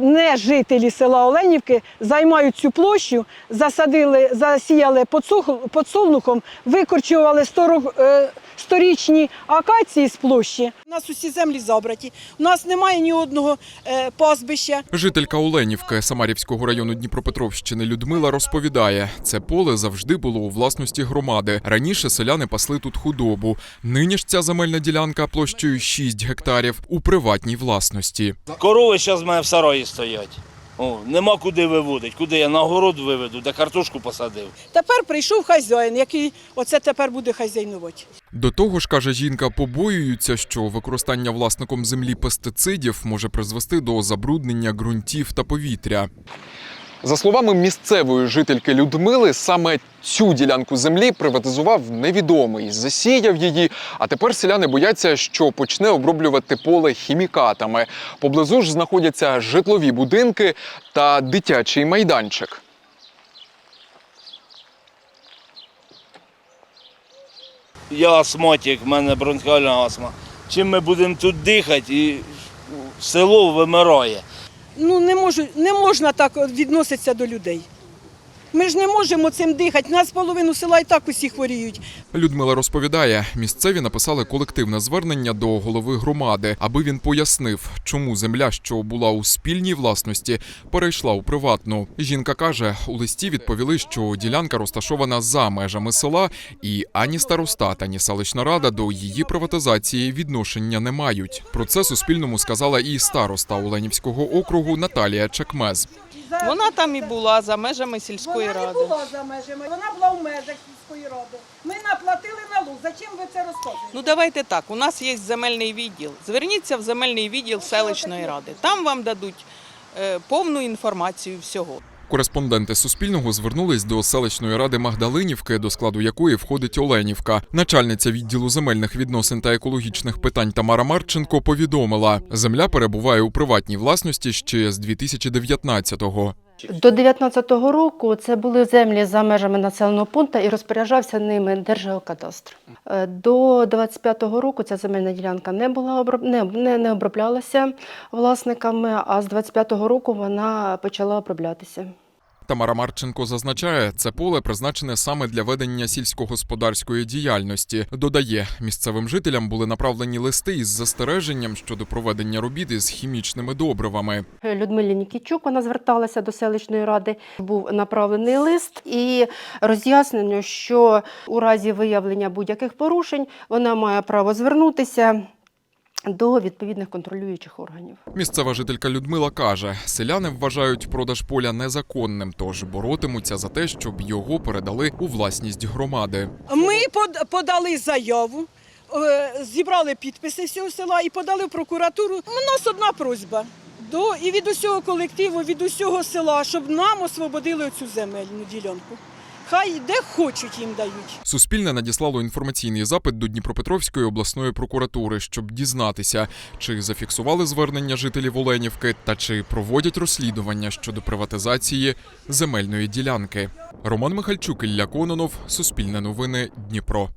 не жителі села Оленівки займають цю площу, засадили, засіяли подсолнухом, викорчували сторог- е, сторічні акації з площі. У нас усі землі забраті. У нас немає ні одного е, пастбища. Жителька Оленівки Самарівського району Дніпропетровщини Людмила розповідає, це поле завжди було у власності громади. Раніше селяни пасли тут худобу. Нині ж ця земельна ділянка площею 6 гектарів у приватній власності. Корови зараз в мене в сараї стоять. О, нема куди виводити. Куди я на город виведу, де картошку посадив. Тепер прийшов хазяїн, який оце тепер буде хазяйнувати. До того ж, каже жінка, побоюються, що використання власником землі пестицидів може призвести до забруднення ґрунтів та повітря. За словами місцевої жительки Людмили, саме цю ділянку землі приватизував невідомий, засіяв її. А тепер селяни бояться, що почне оброблювати поле хімікатами. Поблизу ж знаходяться житлові будинки та дитячий майданчик. Я астматик, в мене бронхіальна астма. Чим ми будемо тут дихати, і село вимирає. Ну не можу, не можна так відноситися до людей. Ми ж не можемо цим дихати. Нас половину села і так усі хворіють. Людмила розповідає, місцеві написали колективне звернення до голови громади, аби він пояснив, чому земля, що була у спільній власності, перейшла у приватну. Жінка каже, у листі відповіли, що ділянка розташована за межами села, і ані старостат, ані селищна рада до її приватизації відношення не мають. Про це Суспільному сказала і староста Оленівського округу Наталія Чекмез. Вона там і була за межами сільської вона ради. не була за межами, вона була в межах сільської ради. Ми наплатили налог. Зачем ви це розказуєте? Ну давайте так. У нас є земельний відділ. Зверніться в земельний відділ селищної ради. Там вам дадуть е, повну інформацію всього. Кореспонденти Суспільного звернулись до селищної ради Магдалинівки, до складу якої входить Оленівка. Начальниця відділу земельних відносин та екологічних питань Тамара Марченко повідомила, земля перебуває у приватній власності ще з 2019-го. До 19-го року це були землі за межами населеного пункту і розпоряджався ними Держгеокадастр. Е, До 25-го року ця земельна ділянка не була не, не, не оброблялася власниками, а з 25-го року вона почала оброблятися. Тамара Марченко зазначає, це поле призначене саме для ведення сільськогосподарської діяльності. Додає, місцевим жителям були направлені листи із застереженням щодо проведення робіт із хімічними добривами. Людмилі Нікічук вона зверталася до селищної ради. Був направлений лист і роз'яснено, що у разі виявлення будь-яких порушень вона має право звернутися до відповідних контролюючих органів. Місцева жителька Людмила каже, селяни вважають продаж поля незаконним, тож боротимуться за те, щоб його передали у власність громади. Ми под- подали заяву, е, зібрали підписи всього села і подали в прокуратуру. У нас одна просьба. До, і від усього колективу, від усього села, щоб нам освободили цю земельну ділянку. Хай де хочуть їм дають. Суспільне надіслало інформаційний запит до Дніпропетровської обласної прокуратури, щоб дізнатися, чи зафіксували звернення жителів Оленівки та чи проводять розслідування щодо приватизації земельної ділянки. Роман Михальчук, Ілля Кононов, Суспільне новини, Дніпро.